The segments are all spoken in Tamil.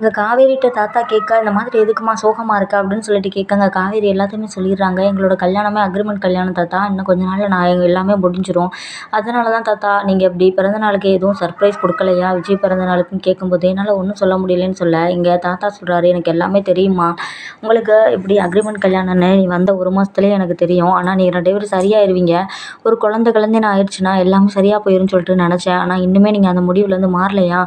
இங்கே காவேரிகிட்ட தாத்தா கேட்க இந்த மாதிரி எதுக்குமா சோகமாக இருக்கா அப்படின்னு சொல்லிட்டு கேட்காங்க காவேரி எல்லாத்தையுமே சொல்லிடுறாங்க. எங்களோட கல்யாணமே அக்ரிமெண்ட் கல்யாணம் தாத்தா. இன்னும் கொஞ்ச நாளில் நான் எங்கள் எல்லாமே முடிஞ்சிடும் அதனால தான் தாத்தா நீங்கள் இப்படி பிறந்த நாளுக்கு எதுவும் சர்ப்ரைஸ் கொடுக்கலையா? விஜய் பிறந்த நாளுக்குன்னு கேட்கும்போது என்னால் ஒன்றும் சொல்ல முடியலன்னு சொல்ல இங்கே தாத்தா சொல்கிறாரு எனக்கு எல்லாமே தெரியுமா உங்களுக்கு இப்படி அக்ரிமெண்ட் கல்யாணம்னு நீ வந்த ஒரு மாதத்துலேயே எனக்கு தெரியும். ஆனால் நீ ரெண்டு பேரும் சரியாயிருவீங்க. ஒரு குழந்தை நான் ஆயிடுச்சுன்னா எல்லாமே சரியாக போயிடும் சொல்லிட்டு நினச்சேன். ஆனால் இன்னுமே நீங்கள் அந்த முடிவுலேருந்து மாறலையா?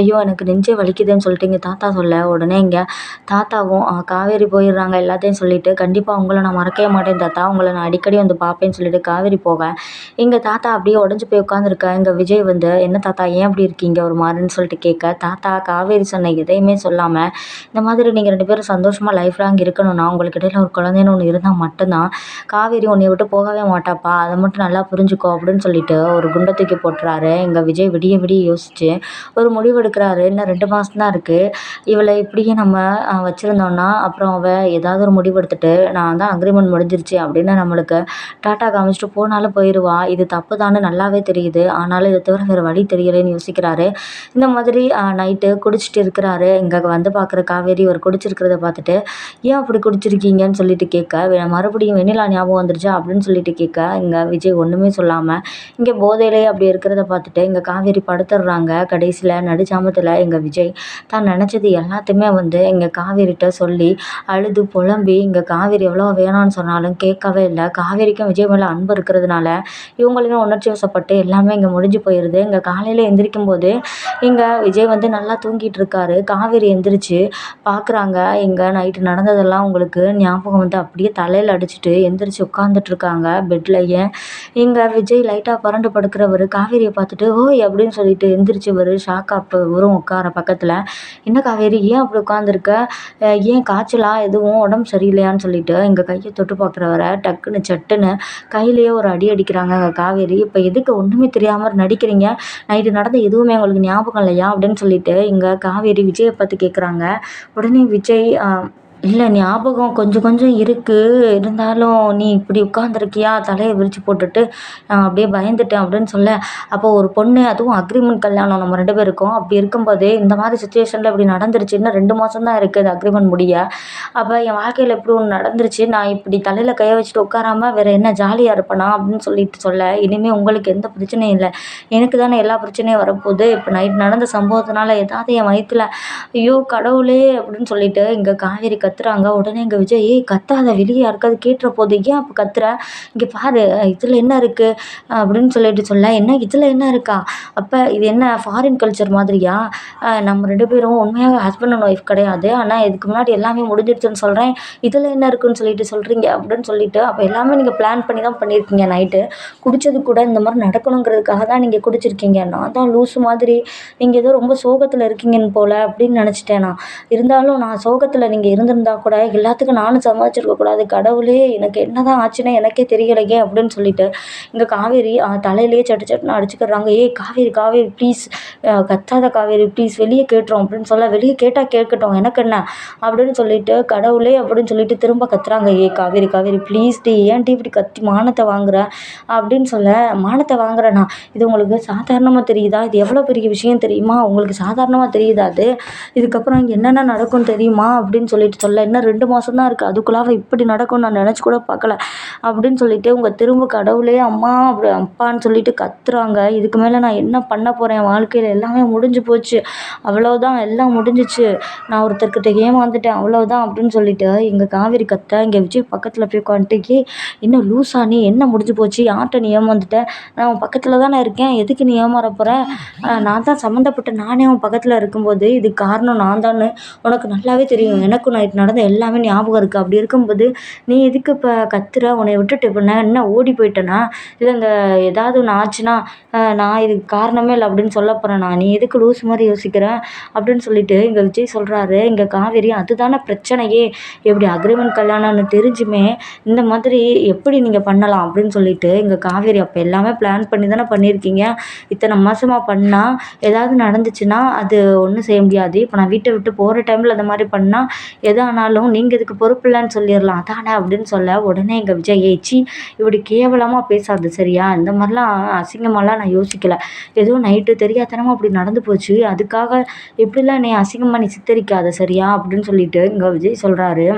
ஐயோ எனக்கு நெஞ்சே வலிக்குதுன்னு சொல்லிட்டு இங்கே தாத்தா சொல்ல உடனே இங்கே தாத்தாவும் காவேரி போயிடுறாங்க எல்லாத்தையும் சொல்லிவிட்டு கண்டிப்பாக உங்களை நான் மறக்கவே மாட்டேன் தாத்தா உங்களை நான் அடிக்கடி வந்து பார்ப்பேன்னு சொல்லிட்டு காவேரி போக இங்கே தாத்தா அப்படியே உடஞ்சி போய் உட்காந்துருக்க இங்கே விஜய் வந்து என்ன தாத்தா ஏன் அப்படி இருக்கீங்க? ஒரு மாதிரின்னு சொல்லிட்டு கேட்க தாத்தா காவேரி சொன்ன எதையுமே சொல்லாமல் இந்த மாதிரி நீங்கள் ரெண்டு பேரும் சந்தோஷமாக லைஃப் லாங் இருக்கணும்னா உங்களுக்கு இடையில ஒரு குழந்தைன்னு ஒன்று இருந்தால் மட்டும்தான் காவேரி உன்னை விட்டு போகவே மாட்டாப்பா அதை மட்டும் நல்லா புரிஞ்சுக்கோ அப்படின்னு சொல்லிட்டு ஒரு குண்டை தூக்கி போட்டுறாரு. இங்கே விஜய் விடிய விடிய யோசிச்சு ஒரு முடிவு எடுக்கிறாரு. இன்னும் ரெண்டு மாதம் தான் இருக்குது இவளை இப்படியே நம்ம வச்சுருந்தோன்னா அப்புறம் அவள் ஏதாவது ஒரு முடிவெடுத்துட்டு நான் தான் அக்ரிமெண்ட் முடிஞ்சிருச்சு அப்படின்னு நம்மளுக்கு டாட்டா காமிச்சிட்டு போனாலும் போயிடுவா இது தப்பு தான்னு நல்லாவே தெரியுது. ஆனாலும் இதை தவிர வேறு வழி தெரியலைன்னு யோசிக்கிறாரு. இந்த மாதிரி நைட்டு குடிச்சிட்டு இருக்கிறாரு. இங்கே வந்து பார்க்குற காவேரி ஒரு குடிச்சிருக்கிறத பார்த்துட்டு ஏன் அப்படி குடிச்சிருக்கீங்கன்னு சொல்லிட்டு கேட்க மறுபடியும் வெண்ணிலா ஞாபகம் வந்துருச்சா? அப்படின்னு சொல்லிட்டு கேட்க இங்கே விஜய் ஒன்றுமே சொல்லாமல் இங்கே போதையிலே அப்படி இருக்கிறத பார்த்துட்டு இங்கே காவேரி படுத்துடுறாங்க. கடைசியில் நடுச்சாமத்தில் எங்கள் விஜய் தான் நினச்சது எல்லாத்தையுமே வந்து இங்கே காவேரிகிட்ட சொல்லி அழுது புலம்பி இங்கே காவேரி எவ்வளோ வேணான்னு சொன்னாலும் கேட்கவே இல்லை. காவேரிக்கும் விஜய் மேலே அன்பு இருக்கிறதுனால இவங்களுமே உணர்ச்சி வசப்பட்டு எல்லாமே இங்கே முடிஞ்சு போயிடுது இங்கே காலையில் எந்திரிக்கும் போது இங்கே விஜய் வந்து நல்லா தூங்கிட்டு இருக்காரு. காவேரி எந்திரிச்சு பார்க்குறாங்க இங்கே நைட்டு நடந்ததெல்லாம் உங்களுக்கு ஞாபகம் வந்து அப்படியே தலையில் அடிச்சுட்டு எந்திரிச்சு உட்காந்துட்ருக்காங்க பெட்லையே இங்கே விஜய் லைட்டாக பறண்டு படுக்கிறவர் காவேரியை பார்த்துட்டு ஓய் அப்படின்னு சொல்லிட்டு எந்திரிச்சு வரு ஷாக் அப்போ வரும் உட்கார பக்கத்தில் என்ன காவேரி ஏன் அப்படி உட்காந்துருக்க ஏன் காய்ச்சலா எதுவும் உடம்பு சரியில்லையான்னு சொல்லிட்டு எங்கள் கையை தொட்டு பார்க்குறவரை டக்குன்னு சட்டுன்னு கையிலேயே ஒரு அடி அடிக்கிறாங்க காவேரி. இப்போ எதுக்கு ஒன்றுமே தெரியாமல் நடிக்கிறீங்க? நைட்டு நடந்த எதுவுமே உங்களுக்கு ஞாபகம் இல்லையா? அப்படின்னு சொல்லிட்டு இங்கே காவேரி விஜயை பார்த்து கேட்குறாங்க உடனே விஜய் இல்லை ஞாபகம் கொஞ்சம் கொஞ்சம் இருக்குது இருந்தாலும் நீ இப்படி உட்காந்துருக்கியா தலையை விரித்து போட்டுட்டு நான் அப்படியே பயந்துட்டேன் அப்படின்னு சொல்ல. அப்போ ஒரு பொண்ணு அதுவும் அக்ரிமெண்ட் கல்யாணம் நம்ம ரெண்டு பேருக்கும். அப்படி இருக்கும்போதே இந்த மாதிரி சுச்சுவேஷனில் இப்படி நடந்துருச்சு. இன்னும் ரெண்டு மாதம் தான் இருக்குது அக்ரிமெண்ட் முடிய. அப்போ என் வாழ்க்கையில் இப்படி ஒன்று நடந்துருச்சு. நான் இப்படி தலையில் கையை வச்சுட்டு உட்காராம வேறு என்ன ஜாலியாக இருப்பேனா? அப்படின்னு சொல்லிட்டு சொல்ல. இனிமேல் உங்களுக்கு எந்த பிரச்சனையும் இல்லை. எனக்கு தானே எல்லா பிரச்சனையும் வரப்போகுது. இப்போ நைட் நடந்த சம்பவத்தினால ஏதாவது என் வயிற்றுல ஐயோ கடவுளே அப்படின்னு சொல்லிட்டு இங்கே காவேரி கத்து கத்துறாங்க. உடனே எங்கள் விஜய் ஏய் கத்தாத வெளியே யாருக்காவது கேட்டுற போது ஏன் அப்போ கத்துற? இங்கே பாரு இதில் என்ன இருக்குது அப்படின்னு சொல்லிட்டு சொல்ல என்ன இதில் என்ன இருக்கா? அப்போ இது என்ன ஃபாரின் கல்ச்சர் மாதிரியா? நம்ம ரெண்டு பேரும் உண்மையாக ஹஸ்பண்ட் அண்ட் ஒய்ஃப் கிடையாது. ஆனால் இதுக்கு முன்னாடி எல்லாமே முடிஞ்சிடுச்சுன்னு சொல்கிறேன் இதில் என்ன இருக்குன்னு சொல்லிட்டு சொல்கிறீங்க அப்படின்னு சொல்லிட்டு அப்போ எல்லாமே நீங்கள் பிளான் பண்ணி தான் பண்ணியிருக்கீங்க நைட்டு குடித்தது கூட இந்த மாதிரி நடக்கணுங்கிறதுக்காக தான் நீங்கள் குடிச்சிருக்கீங்க. நான் தான் லூஸு மாதிரி நீங்கள் ஏதோ ரொம்ப சோகத்தில் இருக்கீங்கன்னு போல் அப்படின்னு நினச்சிட்டேன் நான். இருந்தாலும் நான் சோகத்தில் நீங்கள் இருந்திருந்தா இருந்தால் கூட எல்லாத்துக்கும் நானும் சம்பாதிச்சிருக்க கூடாது. கடவுளே எனக்கு என்ன தான் ஆச்சுன்னா எனக்கே தெரியலையே அப்படின்னு சொல்லிட்டு இங்கே காவேரி தலையிலேயே சட்டு சட்டுன்னு அடிச்சுக்கிறாங்க. ஏய் காவேரி காவேரி ப்ளீஸ் கத்தாத காவேரி ப்ளீஸ் வெளியே கேட்டுரும் அப்படின்னு சொல்ல வெளியே கேட்டால் கேட்கட்டும் எனக்கு என்ன? அப்படின்னு சொல்லிட்டு கடவுளே அப்படின்னு சொல்லிட்டு திரும்ப கத்துறாங்க. ஏ காவேரி காவேரி ப்ளீஸ் டி ஏன் டி இப்படி கத்தி மானத்தை வாங்குற? அப்படின்னு சொல்ல மானத்தை வாங்குறேண்ணா இது உங்களுக்கு சாதாரணமாக தெரியுதா? இது எவ்வளோ பெரிய விஷயம் தெரியுமா? உங்களுக்கு சாதாரணமாக தெரியுதா அது? இதுக்கப்புறம் இங்கே என்னென்ன நடக்கும் தெரியுமா? அப்படின்னு சொல்லிட்டு சொல்ல இன்னும் ரெண்டு மாதம் தான் இருக்குது அதுக்குள்ளாக இப்படி நடக்கும்னு நான் நினச்சி கூட பார்க்கல. அப்படின்னு சொல்லிட்டு உங்கள் திரும்ப கடவுளே அம்மா அப்படி அப்பான்னு சொல்லிட்டு கத்துறாங்க. இதுக்கு மேலே நான் என்ன பண்ண போகிறேன் என் வாழ்க்கையில் எல்லாமே முடிஞ்சு போச்சு. அவ்வளோதான் எல்லாம் முடிஞ்சிச்சு. நான் ஒருத்தர்கிட்ட ஏமாந்துட்டேன். அவ்வளோதான் அப்படின்னு சொல்லிட்டு எங்கள் காவேரி கத்த இங்கே விஜய் பக்கத்தில் போய் உட்காந்துட்டு என்ன லூசா நீ? என்ன முடிஞ்சு போச்சு? யார்கிட்ட நீ ஏமாந்துட்ட? நான் பக்கத்தில் தானே இருக்கேன். எதுக்கு நீ ஏமாற போகிற நான் தான் சம்மந்தப்பட்ட நானே அவன் பக்கத்தில் இருக்கும்போது இதுக்கு காரணம் நான் தான் உனக்கு நல்லாவே தெரியும். எனக்கும் எனக்கு நடந்த எல்லாமே ஞாபகம் இருக்குது அப்படி இருக்கும்போது நீ எதுக்கு இப்போ கத்துற? உன்னை விட்டுட்டு இப்போ நான் என்ன ஓடி போயிட்டேனா? இல்லை இந்த ஏதாவது ஒன்று ஆச்சுன்னா நான் இதுக்கு காரணமே இல்லை அப்படின்னு சொல்ல போகிறேனா நீ எதுக்கு லூஸ் மாதிரி யோசிக்கிற? அப்படின்னு சொல்லிட்டு இங்கே விஜய் சொல்கிறாரு இங்கே காவேரி அதுதானே பிரச்சனையே. எப்படி அக்ரிமெண்ட் கல்யாணம்னு தெரிஞ்சுமே இந்த மாதிரி எப்படி நீங்கள் பண்ணலாம்? அப்படின்னு சொல்லிட்டு இங்கே காவேரி அப்போ எல்லாமே பிளான் பண்ணி தானே பண்ணியிருக்கீங்க இத்தனை மாதமாக பண்ணால் ஏதாவது நடந்துச்சுன்னா அது ஒன்றும் செய்ய முடியாது. இப்போ நான் வீட்டை விட்டு போகிற டைமில் அந்த மாதிரி பண்ணால் எதா ஆனாலும் நீங்கள் இதுக்கு பொறுப்பு இல்லைன்னு சொல்லிடலாம். அதானே அப்படின்னு சொல்ல உடனே எங்கள் விஜய் ஏச்சி இப்படி கேவலமாக பேசாது சரியா? இந்த மாதிரிலாம் அசிங்கமாலாம் நான் யோசிக்கலை. ஏதோ நைட்டு தெரியாதனமாக அப்படி நடந்து போச்சு. அதுக்காக எப்படிலாம் நீ அசிங்கமாக நீ சித்தரிக்காத சரியா? அப்படின்னு சொல்லிட்டு இங்கே விஜய் சொல்கிறாரு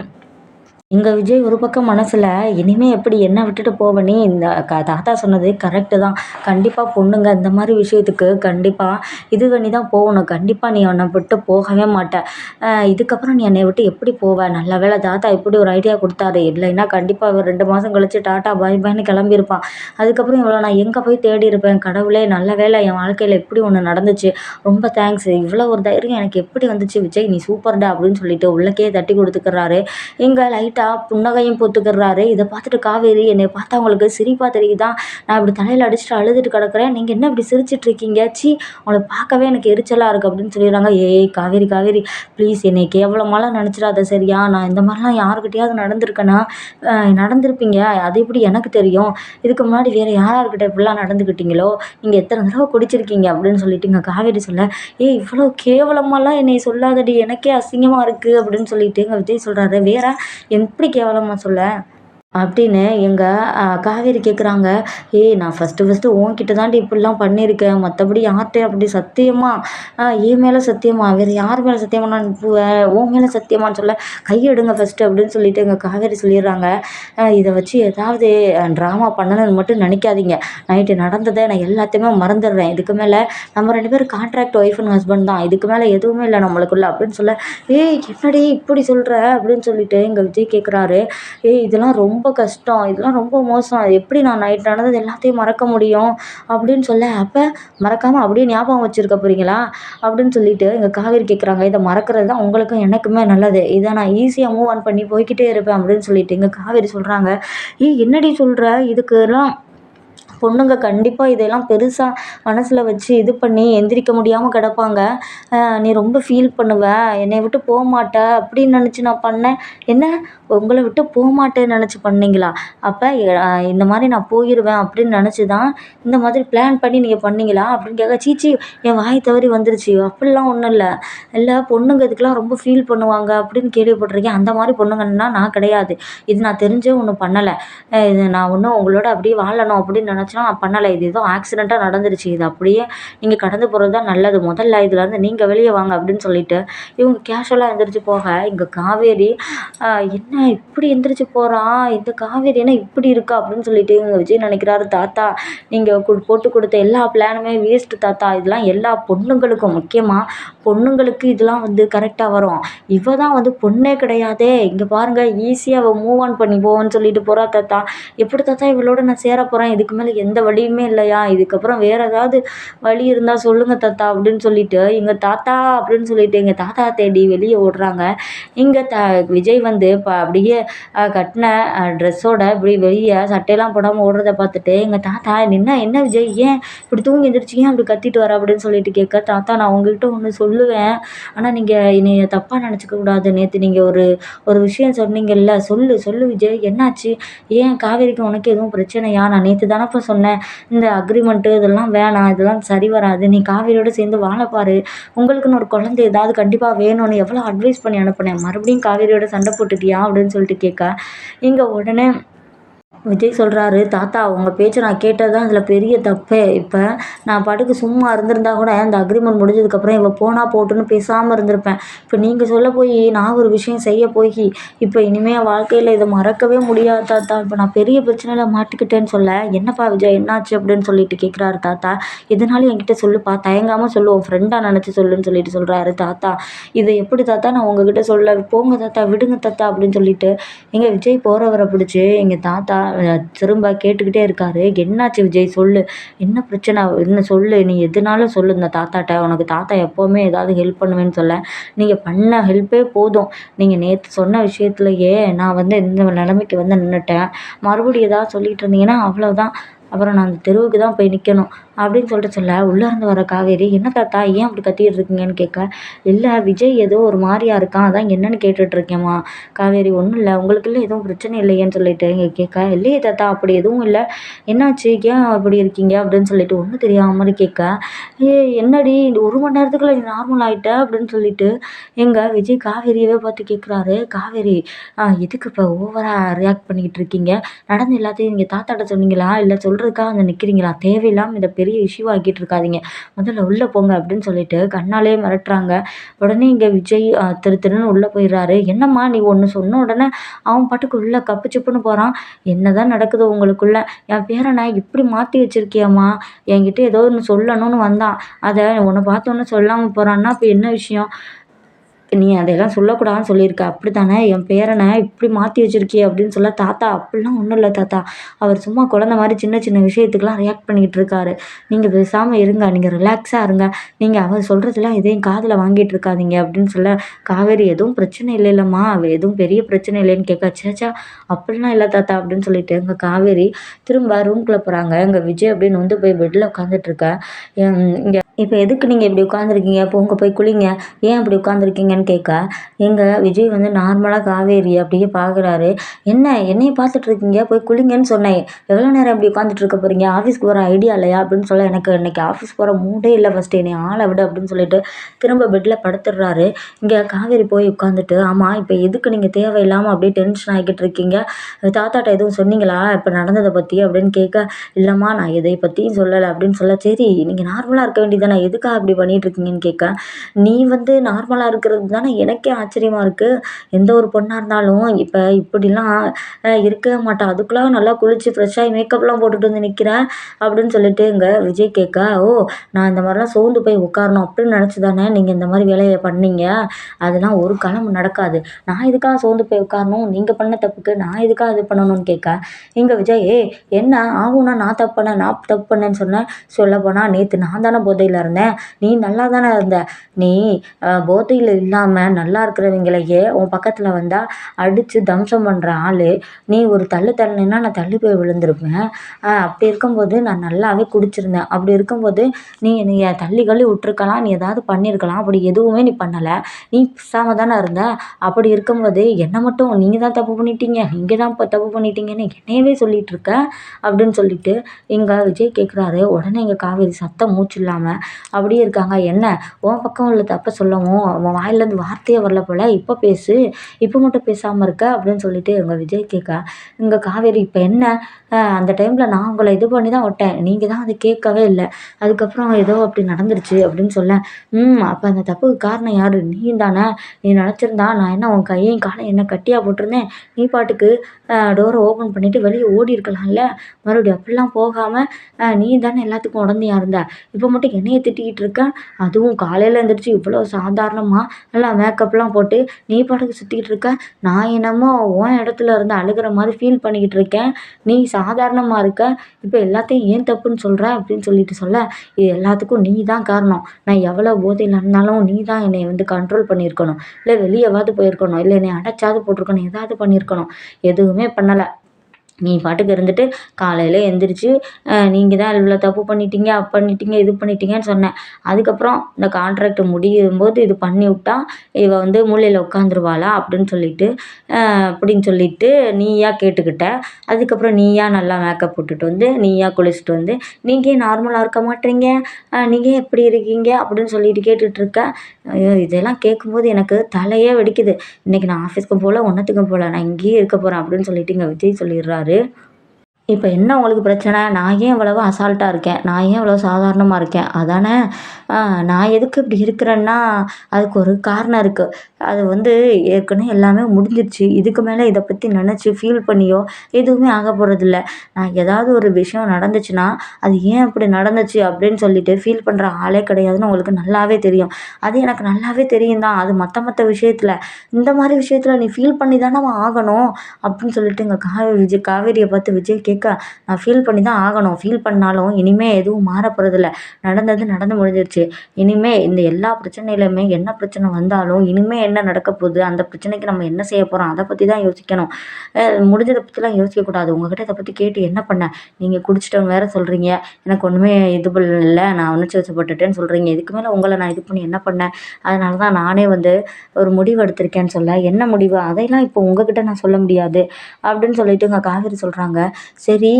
எங்கள் விஜய் ஒரு பக்கம் மனசில் இனிமேல் எப்படி என்னை விட்டுட்டு போவனே இந்த க தாத்தா சொன்னது கரெக்டு தான். கண்டிப்பாக பொண்ணுங்க இந்த மாதிரி விஷயத்துக்கு கண்டிப்பாக இது பண்ணி தான் போகணும். கண்டிப்பாக நீ என்னை விட்டு போகவே மாட்ட. இதுக்கப்புறம் நீ என்னை விட்டு எப்படி போவ? நல்ல வேளை தாத்தா இப்படி ஒரு ஐடியா கொடுத்தாரு. இல்லைன்னா கண்டிப்பாக அவர் ரெண்டு மாதம் கழிச்சு டாட்டா பாய் பாய்னு கிளம்பியிருப்பான். அதுக்கப்புறம் இவ்வளோ நான் எங்கே போய் தேடி இருப்பேன்? கடவுளே நல்ல வேளை என் வாழ்க்கையில் எப்படி ஒன்று நடந்துச்சு. ரொம்ப தேங்க்ஸ் இவ்வளோ ஒரு தைரியம் எனக்கு எப்படி வந்துச்சு? விஜய் நீ சூப்பர்டா அப்படின்னு சொல்லிட்டு உள்ளக்கே தட்டி கொடுத்துக்கிறாரு. எங்கள் லைட் லைட்டாக புன்னகையும் பூத்துக்கிறாரு. இதை பார்த்துட்டு காவேரி என்னை பார்த்தா உங்களுக்கு சிரிப்பாக தெரியுதா? நான் இப்படி தலையில் அடிச்சுட்டு அழுதுட்டு கிடக்குறேன். நீங்கள் என்ன இப்படி சிரிச்சிட்டு இருக்கீங்க? சி உங்களை பார்க்கவே எனக்கு எரிச்சலாக இருக்குது அப்படின்னு சொல்லிடுறாங்க. ஏய் காவேரி காவேரி ப்ளீஸ் என்னை கேவலமாலாம் நினச்சிடாத சரியா? நான் இந்த மாதிரிலாம் யாருக்கிட்டையாவது நடந்திருக்கேன்னா நடந்திருப்பீங்க. அது எப்படி எனக்கு தெரியும்? இதுக்கு முன்னாடி வேறு யாராருக்கிட்ட இப்படிலாம் நடந்துக்கிட்டீங்களோ? நீங்கள் எத்தனை தடவை குடிச்சிருக்கீங்க அப்படின்னு சொல்லிட்டு இங்கே காவேரி சொல்ல ஏய் இவ்வளோ கேவலமாலாம் என்னை சொல்லாதடி. எனக்கே அசிங்கமாக இருக்குது அப்படின்னு சொல்லிட்டு எங்கள் விஜய் சொல்கிறாரு வேற எந்த இப்படி கேவலமாக சொல்ல? அப்படின்னு எங்கள் காவேரி கேட்குறாங்க ஏய் நான் ஃபஸ்ட்டு ஃபஸ்ட்டு உன்கிட்ட தாண்டி இப்படிலாம் பண்ணியிருக்கேன். மற்றபடி யார்கிட்டையும் அப்படி சத்தியமா? என் மேலே சத்தியமா? வேறு யார் மேலே சத்தியமா? நான் உன் மேலே சத்தியமான்னு சொல்ல கையெடுங்க ஃபஸ்ட்டு அப்படின்னு சொல்லிட்டு எங்கள் காவேரி சொல்லிடுறாங்க. இதை வச்சு ஏதாவது ட்ராமா பண்ணணும்னு மட்டும் நினைக்காதீங்க. நைட்டு நடந்ததை நான் எல்லாத்தையுமே மறந்துடுறேன். இதுக்கு மேலே நம்ம ரெண்டு பேரும் கான்ட்ராக்ட் ஒய்ஃப் அண்ட் ஹஸ்பண்ட் தான். இதுக்கு மேலே எதுவுமே இல்லை நம்மளுக்குள்ள அப்படின்னு சொல்ல ஏய் என்னடி இப்படி சொல்கிற அப்படின்னு சொல்லிட்டு எங்கள் விஜய் கேட்குறாரு ஏய் இதெல்லாம் ரொம்ப ரொம்ப கஷ்டம். இதெல்லாம் ரொம்ப மோசம். எப்படி நான் நைட் நடந்தது எல்லாத்தையும் மறக்க முடியும் அப்படின்னு சொல்ல அப்போ மறக்காமல் அப்படியே ஞாபகம் வச்சுருக்க போகிறீங்களா அப்படின்னு சொல்லிட்டு எங்கள் காவேரி கேட்குறாங்க இதை மறக்கிறது தான் உங்களுக்கும் எனக்குமே நல்லது. இதை நான் ஈஸியாக மூவ் ஆன் பண்ணி போய்கிட்டே இருப்பேன் அப்படின்னு சொல்லிட்டு எங்கள் காவேரி சொல்கிறாங்க ஏய் என்னடி சொல்கிற இதுக்கெல்லாம் பொண்ணுங்க கண்டிப்பாக இதெல்லாம் பெருசாக மனசில் வச்சு இது பண்ணி எந்திரிக்க முடியாமல் கிடப்பாங்க. நீ ரொம்ப ஃபீல் பண்ணுவ. என்னை விட்டு போக மாட்ட அப்படின்னு நினச்சி நான் பண்ணேன். என்ன? உங்களை விட்டு போக மாட்டேன்னு நினச்சி பண்ணீங்களா? அப்போ இந்த மாதிரி நான் போயிடுவேன் அப்படின்னு நினச்சி தான் இந்த மாதிரி பிளான் பண்ணி நீங்கள் பண்ணீங்களா? அப்படின்னு கேட்க சீச்சி என் வாய் தவறி வந்துருச்சு. அப்படிலாம் ஒன்றும் இல்லை. இல்லை பொண்ணுங்க இதுக்கெலாம் ரொம்ப ஃபீல் பண்ணுவாங்க அப்படின்னு கேள்விப்பட்டிருக்கேன். அந்த மாதிரி பொண்ணுங்கன்னா நான் கிடையாது. இது நான் தெரிஞ்சே ஒன்றும் பண்ணலை. இது நான் ஒன்றும் உங்களோட அப்படியே வாழணும் அப்படின்னு நினச்சி ஆச்சுன்னா நான் பண்ணலை. இது ஏதோ ஆக்சிடெண்ட்டாக நடந்துருச்சு. இது அப்படியே நீங்கள் கடந்து போகிறது தான் நல்லது. முதல்ல இதுலேருந்து நீங்கள் வெளியே வாங்க அப்படின்னு சொல்லிட்டு இவங்க கேஷுவலாக எந்திரிச்சு போக இங்கே காவேரி என்ன இப்படி எந்திரிச்சு போகிறான் இந்த காவேரி என்ன இப்படி இருக்கா? அப்படின்னு சொல்லிட்டு இவங்க விஜய் நினைக்கிறாரு தாத்தா நீங்கள் போட்டு கொடுத்த எல்லா பிளானுமே வேஸ்ட்டு தாத்தா. இதெல்லாம் எல்லா பொண்ணுங்களுக்கும் முக்கியமாக பொண்ணுங்களுக்கு இதெல்லாம் வந்து கரெக்டாக வரும். இவ தான் வந்து பொண்ணே கிடையாதே. இங்கே பாருங்கள் ஈஸியாக அவள் மூவ் ஆன் பண்ணி போவோன்னு சொல்லிட்டு போகிறா தாத்தா. எப்படி தாத்தா இவளோட நான் சேர போகிறேன் இதுக்கு மேலே எந்த வழியுமே இல்லையா? இதுக்கப்புறம் வேறு ஏதாவது வழி இருந்தால் சொல்லுங்கள் தாத்தா அப்படின்னு சொல்லிட்டு எங்கள் தாத்தா அப்படின்னு சொல்லிட்டு எங்கள் தாத்தா தேடி வெளியே ஓடுறாங்க. இங்கே த விஜய் வந்து இப்போ அப்படியே கட்டின ட்ரெஸ்ஸோட இப்படி வெளியே சட்டையெல்லாம் போடாமல் ஓடுறத பார்த்துட்டு எங்கள் தாத்தா என்ன என்ன விஜய்? ஏன் இப்படி தூங்கி எந்திரிச்சு ஏன் அப்படி கத்திட்டு வர? அப்படின்னு சொல்லிட்டு கேட்க தாத்தா நான் உங்ககிட்ட ஒன்று சொல்லுவேன். ஆனால் நீங்கள் என்னைய தப்பாக நினச்சிக்க கூடாது. நேற்று நீங்கள் ஒரு ஒரு விஷயம் சொன்னீங்கல்ல சொல்லு சொல்லு விஜய். என்னாச்சு? ஏன் காவேரிக்கு உனக்கு எதுவும் பிரச்சனையா? நான் நேற்று தானப்பா சொன்னேன் இந்த அக்ரிமெண்ட்டு இதெல்லாம் வேணாம் இதெல்லாம் சரி வராது. நீ காவேரியோட சேர்ந்து வாழப்பாரு உங்களுக்குன்னு ஒரு குழந்தை ஏதாவது கண்டிப்பாக வேணும்னு எவ்வளோ அட்வைஸ் பண்ணி அனுப்புனேன்? மறுபடியும் காவேரியோட சண்டை போட்டுட்டியா அப்படின்னு சொல்லிட்டு கேட்க இங்கே உடனே விஜய் சொல்கிறாரு தாத்தா உங்கள் பேச்சை நான் கேட்டது தான் இதில் பெரிய தப்பே. இப்போ நான் பாட்டுக்கு சும்மா இருந்திருந்தா கூட அந்த அக்ரிமெண்ட் முடிஞ்சதுக்கப்புறம் இவள் போனால் போட்டுன்னு பேசாமல் இருந்திருப்பேன். இப்போ நீங்கள் சொல்ல போய் நான் ஒரு விஷயம் செய்ய போய் இப்போ இனிமேல் வாழ்க்கையில் இதை மறக்கவே முடியாது தாத்தா. இப்போ நான் பெரிய பிரச்சனையில் மாட்டிக்கிட்டேன்னு சொல்ல என்னப்பா விஜய் என்னாச்சு? அப்படின்னு சொல்லிட்டு கேட்குறாரு தாத்தா. எதனாலும் என்கிட்ட சொல்லுப்பா தயங்காமல் சொல்லுவோம் ஃப்ரெண்டாக நினச்சி சொல்லுன்னு சொல்லிட்டு சொல்கிறாரு தாத்தா. இதை எப்படி தாத்தா நான் உங்ககிட்ட சொல்ல போங்க தாத்தா விடுங்க தாத்தா அப்படின்னு சொல்லிட்டு எங்கள் விஜய் போகிறவரை பிடிச்சி எங்கள் தாத்தா திரும்ப கேட்டுக்கிட்டே இருக்காரு. என்னாச்சு விஜய்? சொல்லு. என்ன பிரச்சனை? என்ன சொல்லு. நீ எதுனாலும் சொல்லு. இந்த தாத்தாட்ட உனக்கு தாத்தா எப்போவுமே ஏதாவது ஹெல்ப் பண்ணுவேன்னு சொல்ல. நீங்கள் பண்ண ஹெல்ப்பே போதும். நீங்கள் நேற்று சொன்ன விஷயத்துலையே நான் வந்து இந்த நிலைமைக்கு வந்து நின்றுட்டேன் மறுபடியும் ஏதாவது சொல்லிகிட்டு இருந்தீங்கன்னா அவ்வளோதான் அப்புறம் நான் அந்த தெருவுக்கு தான் போய் நிற்கணும் அப்படின்னு சொல்லிட்டு சொல்ல உள்ளே இருந்து வர காவேரி என்ன தாத்தா ஏன் அப்படி கத்திட்டு இருக்கீங்கன்னு கேட்க இல்லை விஜய் ஏதோ ஒரு மாதிரியா இருக்கான் அதான் என்னன்னு கேட்டுட்ருக்கேம்மா காவேரி ஒன்றும் இல்லை உங்களுக்குள்ள எதுவும் பிரச்சனை இல்லையேன்னு சொல்லிட்டு இங்கே கேட்க இல்லையே தாத்தா அப்படி எதுவும் இல்லை. என்னாச்சு? ஏன் அப்படி இருக்கீங்க? அப்படின்னு சொல்லிட்டு ஒன்றும் தெரியாத மாதிரி கேட்க ஏ என்னடி இந்த ஒரு மணி நேரத்துக்குள்ள நீ நார்மல் ஆகிட்ட அப்படின்னு சொல்லிட்டு எங்கள் விஜய் காவேரியவே பார்த்து கேட்குறாரு காவேரி எதுக்கு இப்போ ஓவராக ரியாக்ட் பண்ணிக்கிட்டு இருக்கீங்க? நடந்து எல்லாத்தையும் நீங்கள் தாத்தாட்ட சொன்னீங்களா? இல்லை சொல்கிறதுக்காக வந்து நிற்கிறீங்களா தேவையில்லாமல் இதை பெரிய இஷ்யூ ஆக்கிட்டு இருக்காதிங்க முதல்ல உள்ளே போங்க அப்படின்னு சொல்லிட்டு கண்ணாலே மிரட்டுறாங்க. உடனே இங்கே விஜய் திரு திருன்னு உள்ளே போயிடுறாரு. என்னம்மா நீ ஒன்று சொன்ன உடனே அவன் பாட்டுக்கு உள்ளே கப்பு சிப்புன்னு போகிறான் என்ன தான் நடக்குது உங்களுக்குள்ள? என் பேரனை இப்படி மாற்றி வச்சிருக்கியம்மா. என்கிட்ட ஏதோ ஒன்று சொல்லணும்னு வந்தான். அதை உன்னை பார்த்தோன்னு சொல்லாமல் போகிறான்னா இப்போ என்ன விஷயம்? நீ அதெல்லாம் சொல்லக்கூடாதுன்னு சொல்லியிருக்க. அப்படி தானே என் பேரனை இப்படி மாற்றி வச்சிருக்கியே அப்படின்னு சொல்ல தாத்தா அப்படிலாம் ஒன்றும் இல்லை தாத்தா. அவர் சும்மா குழந்த மாதிரி சின்ன சின்ன விஷயத்துக்கெலாம் ரியாக்ட் பண்ணிக்கிட்டு இருக்காரு. நீங்கள் பேசாமல் இருங்க நீங்கள் ரிலாக்ஸாக இருங்க. நீங்கள் அவர் சொல்கிறதுலாம் எதையும் காதில் வாங்கிட்டு இருக்காதீங்க அப்படின்னு சொல்ல காவேரி எதுவும் பிரச்சனை இல்லை இல்லைம்மா. அவள் எதுவும் பெரிய பிரச்சனை இல்லைன்னு கேட்க சேச்சா அப்படிலாம் இல்லை தாத்தா அப்படின்னு சொல்லிட்டு எங்கள் காவேரி திரும்ப ரூம்குள்ளே போகிறாங்க எங்கள் விஜய் அப்படின்னு வந்து போய் பெட்டில் உட்காந்துட்ருக்க இங்கே இப்போ எதுக்கு நீங்கள் இப்படி உட்காந்துருக்கீங்க போங்க போய் குளிங்க. ஏன் அப்படி உட்காந்துருக்கீங்கன்னு கேட்க எங்கள் விஜய் வந்து நார்மலாக காவேரி அப்படியே பார்க்குறாரு என்ன? என்னையை பார்த்துட்டு இருக்கீங்க? போய் குளிங்கன்னு சொன்னேன். எவ்வளோ நேரம் இப்படி உட்காந்துட்டு இருக்க போகிறீங்க ஆஃபீஸ்க்கு போகிற ஐடியா இல்லையா? அப்படின்னு சொல்ல எனக்கு இன்றைக்கி ஆஃபீஸ் போகிற மூடே இல்லை ஃபஸ்ட்டு என்னை ஆளை விட அப்படின்னு சொல்லிட்டு திரும்ப பெட்டில் படுத்துடுறாரு. இங்கே காவேரி போய் உட்காந்துட்டு ஆமாம் இப்போ எதுக்கு நீங்கள் தேவையில்லாமல் அப்படியே டென்ஷன் ஆகிக்கிட்டு இருக்கீங்க? தாத்தாட்ட எதுவும் சொன்னீங்களா? இப்போ நடந்ததை பற்றி அப்படின்னு கேட்க இல்லைம்மா நான் எதை பற்றியும் சொல்லலை அப்படின்னு சொல்ல சரி நீங்கள் நார்மலாக இருக்க வேண்டியது தானே எதுக்காக இப்படி பண்ணிட்டு இருக்கீங்கன்னு கேட்க நீ வந்து நார்மலாக இருக்கிறது தானே எனக்கே ஆச்சரியமாக இருக்குது எந்த ஒரு பொண்ணாக இருந்தாலும் இப்போ இப்படிலாம் இருக்கவே மாட்டா. அதுக்குள்ளே நல்லா குளிச்சு ஃப்ரெஷ்ஷாகி மேக்கப்லாம் போட்டுட்டு வந்து நிற்கிறேன் அப்படின்னு சொல்லிட்டு இங்கே விஜய் கேட்க ஓ நான் இந்த மாதிரிலாம் சோர்ந்து போய் உட்காரணும் அப்படின்னு நினச்சி தானே நீங்கள் இந்த மாதிரி வேலையை பண்ணீங்க? அதெல்லாம் ஒரு காலம் நடக்காது. நான் இதுக்காக சோர்ந்து போய் உட்காரணும்? நீங்கள் பண்ண தப்புக்கு நான் இதுக்காக இது பண்ணணும்னு கேட்க இங்கே விஜய் ஏ என்ன? ஆகும்னா நான் தப்பு பண்ணேன் நான் தப்பு பண்ணேன்னு சொன்னேன் சொல்ல போனால் நேற்று நான் தானே போதையில் இருந்தேன் நீ நல்லா தானே இருந்த. நீ போதையில் இல்லாமல் நல்லா இருக்கிறவங்களையே உன் பக்கத்தில் வந்தால் அடித்து தம்சம் பண்ணுற ஆள். நீ ஒரு தள்ளு தள்ளுனா நான் தள்ளி போய் விழுந்திருப்பேன். அப்படி இருக்கும்போது நான் நல்லாவே குடிச்சிருந்தேன். அப்படி இருக்கும்போது நீ நீ தள்ளி கள்ளி விட்ருக்கலாம் நீ ஏதாவது பண்ணியிருக்கலாம் அப்படி எதுவுமே நீ பண்ணலை. நீ பிசாமல் தானே இருந்த. அப்படி இருக்கும்போது என்னை மட்டும் நீங்கள் தான் தப்பு பண்ணிட்டீங்க. நீங்கள் தான் இப்போ தப்பு பண்ணிட்டீங்கன்னு என்னையவே சொல்லிகிட்டு இருக்க? அப்படின்னு சொல்லிட்டு எங்கள் விஜய் கேட்குறாரு உடனே எங்கள் காவேரி சத்தம் மூச்சு இல்லாமல் அப்படியே இருக்காங்க. என்ன? உன் பக்கம் உள்ள தப்பை சொல்லவும் அவன் வாயிலேருந்து வார்த்தையே வரல போல். இப்போ பேசு. இப்போ மட்டும் பேசாமல் இருக்க அப்படின்னு சொல்லிட்டு எங்கள் விஜய் கேட்க இங்கே காவேரி இப்போ என்ன? அந்த டைமில் நான் உங்களை இது பண்ணி தான் விட்டேன் நீங்கள் தான் அதை கேட்கவே இல்லை. அதுக்கப்புறம் ஏதோ அப்படி நடந்துருச்சு அப்படின்னு சொல்ல ம் அப்போ அந்த தப்புக்கு காரணம் யார்? நீ தானே நீ நினச்சிருந்தா நான் என்ன உன் கையையும் காலையும் என்ன கட்டியாக போட்டிருந்தேன்? நீ பாட்டுக்கு டோரை ஓப்பன் பண்ணிவிட்டு வெளியே ஓடி இருக்கலாம்ல. மறுபடியும் அப்படிலாம் போகாமல் நீ தானே எல்லாத்துக்கும் உடந்தையாக இருந்த. இப்போ மட்டும் என்னைய திட்டிக்கிட்டு இருக்க? அதுவும் காலையில் எழுந்திரிச்சு இவ்வளோ சாதாரணமாக நல்லா மேக்கப்லாம் போட்டு நீ பாட்டுக்கு சுற்றிக்கிட்டு இருக்க? நான் என்னமோ உன் இடத்துல இருந்து அழுகிற மாதிரி ஃபீல் பண்ணிக்கிட்டு இருக்கேன். நீ சாதாரணமாக இருக்க? இப்போ எல்லாத்தையும் ஏன் தப்புன்னு சொல்கிற அப்படின்னு சொல்லிட்டு சொல்ல. இது எல்லாத்துக்கும் நீ தான் காரணம். நான் எவ்வளோ போதையில் இருந்தாலும் நீ தான் என்னை வந்து கண்ட்ரோல் பண்ணியிருக்கணும். இல்லை வெளியேவாது போயிருக்கணும். இல்லை என்னை அடைச்சாவது போட்டிருக்கணும். ஏதாவது பண்ணியிருக்கணும். எதுவுமே பண்ணலை. நீ பாட்டுக்கு இருந்துட்டு காலையில் எழுந்திரிச்சி நீங்கள் தான் இவ்வளோ தப்பு பண்ணிட்டீங்க அப்போ பண்ணிட்டீங்க இது பண்ணிட்டீங்கன்னு சொன்னேன் அதுக்கப்புறம் இந்த கான்ட்ராக்ட் முடியும் போது இது பண்ணி விட்டா இவள் வந்து மூலையில் உட்காந்துருவாளா அப்படின்னு சொல்லிட்டு அப்படின்னு சொல்லிட்டு நீயா கேட்டுக்கிட்ட. அதுக்கப்புறம் நீயா நல்லா மேக்கப் போட்டுட்டு வந்து நீயா குளிச்சுட்டு வந்து நீங்கள் நார்மலாக இருக்க மாட்டீங்க? நீங்கள் எப்படி இருக்கீங்க? அப்படின்னு சொல்லிட்டு கேட்டுட்ருக்க இதெல்லாம் கேட்கும்போது எனக்கு தலையே வெடிக்குது. இன்றைக்கி நான் ஆஃபீஸ்க்கும் போகல ஒன்றத்துக்கும் போகல நான் இங்கேயே இருக்க போகிறேன் அப்படின்னு சொல்லிட்டு இங்கே விஜய் சொல்லிடுறாரு. சொல்கிறாரு இப்போ என்ன உங்களுக்கு பிரச்சனை? நான் ஏன் இவ்வளவு அசால்ட்டாக இருக்கேன்? நான் ஏன் இவ்வளோ சாதாரணமாக இருக்கேன்? அதானே நான் எதுக்கு இப்படி இருக்கிறேன்னா அதுக்கு ஒரு காரணம் இருக்குது அது வந்து ஏற்கனவே எல்லாமே முடிஞ்சிருச்சு. இதுக்கு மேலே இதை பற்றி நினச்சி ஃபீல் பண்ணியோ எதுவுமே ஆக போகிறதில்ல நான் ஏதாவது ஒரு விஷயம் நடந்துச்சுன்னா அது ஏன் அப்படி நடந்துச்சு அப்படின்னு சொல்லிட்டு ஃபீல் பண்ணுற ஆளே கிடையாதுன்னு உங்களுக்கு நல்லாவே தெரியும். அது எனக்கு நல்லாவே தெரியும் தான். அது மற்ற மற்ற விஷயத்தில். இந்த மாதிரி விஷயத்தில் நீ ஃபீல் பண்ணி தானே ஆகணும் அப்படின்னு சொல்லிட்டு எங்கள் காவேரி விஜய் காவேரியை பார்த்து விஜய் கேட்க நான் ஃபீல் பண்ணி தான் ஆகணும். ஃபீல் பண்ணாலும் இனிமேல் எதுவும் மாற போகிறதில்ல நடந்தது நடந்து முடிஞ்சிருச்சு. இனிமேல் இந்த எல்லா பிரச்சனையிலுமே என்ன பிரச்சனை வந்தாலும் இனிமேல் என்ன நடக்க போகுது? அந்த பிரச்சனைக்கு நம்ம என்ன செய்ய போகிறோம் அதை பற்றி தான் யோசிக்கணும். முடிஞ்சதை பற்றிலாம் யோசிக்கக்கூடாது உங்ககிட்ட இதை பற்றி கேட்டு என்ன பண்ண? நீங்கள் குடிச்சிட்டவங்க வேறு சொல்கிறீங்க எனக்கு ஒன்றுமே இது இல்லை. நான் உணர்ச்சி வசப்பட்டுட்டேன்னு சொல்கிறீங்க இதுக்கு மேலே உங்களை நான் இது பண்ணி என்ன பண்ணேன் அதனால தான் நானே வந்து ஒரு முடிவு எடுத்திருக்கேன்னு சொல்ல. என்ன முடிவு? அதையெல்லாம் இப்போ உங்ககிட்ட நான் சொல்ல முடியாது. அப்படின்னு சொல்லிட்டு எங்கள் காவேரி சொல்கிறாங்க சரி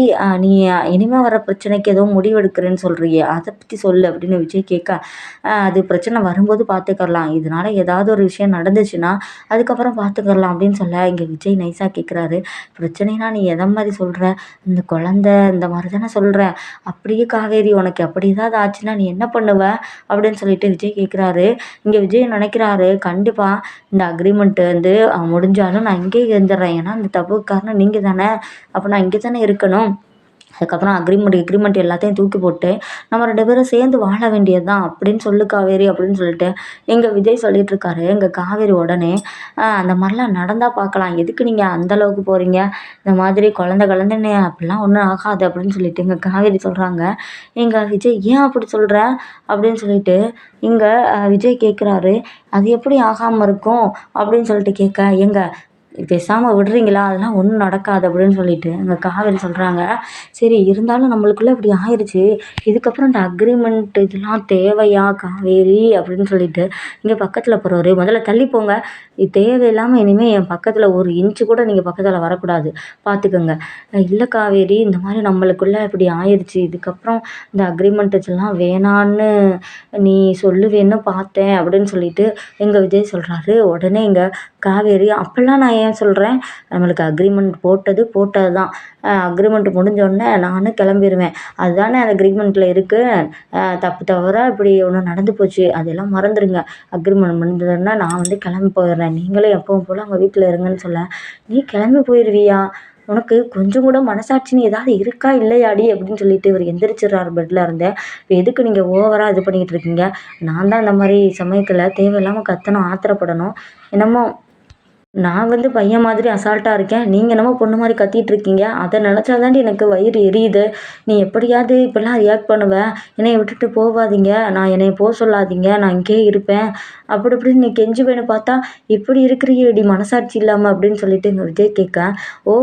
நீ இனிமேல் வர பிரச்சனைக்கு ஏதோ முடிவு எடுக்கிறேன்னு சொல்கிறியே அதை பற்றி சொல்லு அப்படின்னு விஜய் கேட்க அது பிரச்சனை வரும்போது பார்த்துக்கலாம் இதனால் ஏதாவது ஒரு விஷயம் நடந்துச்சுன்னா அதுக்கப்புறம் பார்த்துக்கலாம் அப்படின்னு சொல்ல இங்கே விஜய் நைஸாக கேட்குறாரு பிரச்சனைனா நீ எதை மாதிரி சொல்கிற இந்த குழந்த இந்த மாதிரி தானே சொல்கிற அப்படியே காவேரி உனக்கு அப்படி ஏதாவது ஆச்சுன்னா நீ என்ன பண்ணுவ? அப்படின்னு சொல்லிட்டு விஜய் கேட்குறாரு இங்கே விஜய் நினைக்கிறாரு கண்டிப்பாக இந்த அக்ரிமெண்ட்டு வந்து முடிஞ்சாலும் நான் இங்கேயே இருந்துடுறேன் ஏன்னா இந்த தப்புக்கு காரணம் நீங்கள் தானே அப்போ நான் இங்கே தானே இருக்கணும். அதுக்கப்புறம் அக்ரிமெண்ட் எக்ரிமெண்ட் எல்லாத்தையும் தூக்கி போட்டு நம்ம ரெண்டு பேரும் சேர்ந்து வாழ வேண்டியது தான் அப்படின்னு சொல்லு காவேரி அப்படின்னு சொல்லிட்டு எங்கள் விஜய் சொல்லிகிட்ருக்காரு எங்கள் காவேரி உடனே அந்த மாதிரிலாம் நடந்தால் பார்க்கலாம். எதுக்கு நீங்கள் அந்தளவுக்கு போகிறீங்க இந்த மாதிரி குழந்த குழந்தைன்னு அப்படிலாம் ஒன்றும் ஆகாது அப்படின்னு சொல்லிட்டு எங்கள் காவேரி சொல்கிறாங்க எங்கள் விஜய் ஏன் அப்படி சொல்கிற அப்படின்னு சொல்லிட்டு இங்கே விஜய் கேட்குறாரு அது எப்படி ஆகாமல் இருக்கும்? அப்படின்னு சொல்லிட்டு கேட்க எங்கள் பேசாமல் விடுறீங்களா? அதெல்லாம் ஒன்றும் நடக்காது அப்படின்னு சொல்லிட்டு எங்கள் காவேரி சொல்கிறாங்க சரி இருந்தாலும் நம்மளுக்குள்ளே இப்படி ஆயிடுச்சு இதுக்கப்புறம் இந்த அக்ரிமெண்ட் இதெல்லாம் தேவையா காவேரி? அப்படின்னு சொல்லிட்டு இங்கே பக்கத்தில் போகிறவரு முதல்ல தள்ளி போங்க. இது தேவையில்லாமல் இனிமேல் என் பக்கத்தில் ஒரு இன்ச்சு கூட நீங்கள் பக்கத்தில் வரக்கூடாது. பார்த்துக்கோங்க இல்லை காவேரி இந்த மாதிரி நம்மளுக்குள்ளே இப்படி ஆயிடுச்சு இதுக்கப்புறம் இந்த அக்ரிமெண்ட் இதெல்லாம் வேணான்னு நீ சொல்லுவேன்னு பார்த்தேன். அப்படின்னு சொல்லிட்டு எங்கள் விஜய் சொல்கிறாரு உடனே இங்கே காவேரி அப்போல்லாம் நான் ஏன் சொல்கிறேன் நம்மளுக்கு அக்ரிமெண்ட் போட்டது போட்டது தான் அக்ரிமெண்ட் முடிஞ்சோடனே நானும் கிளம்பிடுவேன் அதுதானே அந்த அக்ரிமெண்ட்டில் இருக்குது தப்பு தவறாக இப்படி ஒன்று நடந்து போச்சு. அதெல்லாம் மறந்துடுங்க அக்ரிமெண்ட் முடிஞ்சோடனே நான் வந்து கிளம்பி போயிடுறேன். நீங்களும் எப்பவும் போல் அவங்க வீட்டில் இருங்கன்னு சொல்ல. நீ கிளம்பி போயிடுவியா உனக்கு கொஞ்சம் கூட மனசாட்சின்னு ஏதாவது இருக்கா இல்லையாடி அப்படின்னு சொல்லிட்டு இவர் எந்திரிச்சிடுறாரு பெட்டில் இருந்தேன் இப்போ எதுக்கு நீங்கள் ஓவராக இது பண்ணிக்கிட்டு இருக்கீங்க? நான் தான் இந்த மாதிரி சமயத்தில் தேவையில்லாமல் கத்தணும் ஆத்திரப்படணும். என்னமோ நான் வந்து பையன் மாதிரி அசால்ட்டாக இருக்கேன். நீங்கள் என்னமோ பொண்ணு மாதிரி கத்திகிட்ருக்கீங்க அதை நினச்சா தாண்டி எனக்கு வயிறு எரியுது. நீ எப்படியாவது இப்படிலாம் ரியாக்ட் பண்ணுவ. என்னைய விட்டுட்டு போகாதீங்க. நான் என்னைய போக சொல்லாதீங்க. நான் இங்கேயே இருப்பேன். அப்படி இப்படின்னு நீ கெஞ்சுவேன்னு பார்த்தா இப்படி இருக்கிறியேடி மனசாட்சி இல்லாமல் அப்படின்னு சொல்லிட்டு எங்கள் விஜய் கேட்க ஓ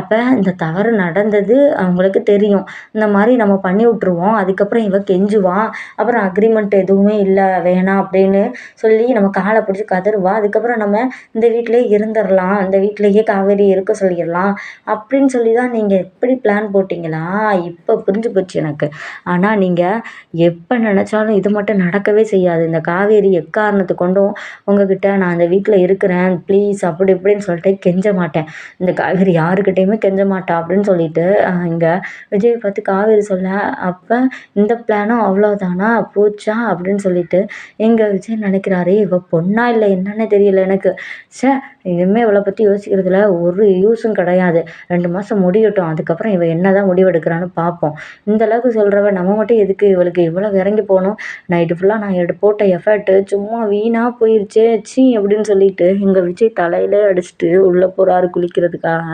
அப்போ இந்த தவறு நடந்தது அவங்களுக்கு தெரியும். இந்த மாதிரி நம்ம பண்ணி விட்ருவோம் அதுக்கப்புறம் இவன் கெஞ்சுவான். அப்புறம் அக்ரிமெண்ட் எதுவுமே இல்லை. வேணாம் அப்படின்னு சொல்லி நம்ம காலை பிடிச்சி கதறுவா. அதுக்கப்புறம் நம்ம இந்த வீட்டிலே இருந்துடலாம் அந்த வீட்டிலையே காவேரி இருக்க சொல்லிடலாம் அப்படின்னு சொல்லி தான் நீங்கள் எப்படி பிளான் போட்டிங்களா? இப்போ புரிஞ்சு போச்சு எனக்கு. ஆனால் நீங்கள் எப்போ நினச்சாலும் இது மட்டும் நடக்கவே செய்யாது. இந்த காவேரி எக்காரணத்தை கொண்டும் உங்ககிட்ட நான் அந்த வீட்டில் இருக்கிறேன் ப்ளீஸ் அப்படி இப்படின்னு சொல்லிட்டு கெஞ்ச மாட்டேன். இந்த காவேரி யாருக்கிட்டேயுமே கெஞ்ச மாட்டா அப்படின்னு சொல்லிட்டு இங்கே விஜய் பார்த்து காவேரி சொல்ல அப்போ இந்த பிளானும் அவ்வளோதானா போச்சா? அப்படின்னு சொல்லிட்டு எங்கள் விஜய் நினைக்கிறாரு இவள் பொண்ணா இல்லை என்னன்னு தெரியல எனக்கு. சே இனிமேல் இவளை பற்றி யோசிக்கிறதுல ஒரு யூஸும் கிடையாது. ரெண்டு மாதம் முடியட்டும். அதுக்கப்புறம் இவள் என்ன தான் முடிவெடுக்கிறான்னு பார்ப்போம் இந்த அளவுக்கு சொல்கிறவ நம்ம மட்டும் எதுக்கு இவளுக்கு இவ்வளோ இறங்கி போகணும்? நைட்டு ஃபுல்லாக நான் எடு போட்ட எஃபர்ட்டு சும்மா வீணாக போயிடுச்சே சி அப்படின்னு சொல்லிட்டு எங்கள் விஜய் தலையிலே அடிச்சுட்டு உள்ளே போகிறாரு குளிக்கிறதுக்காக.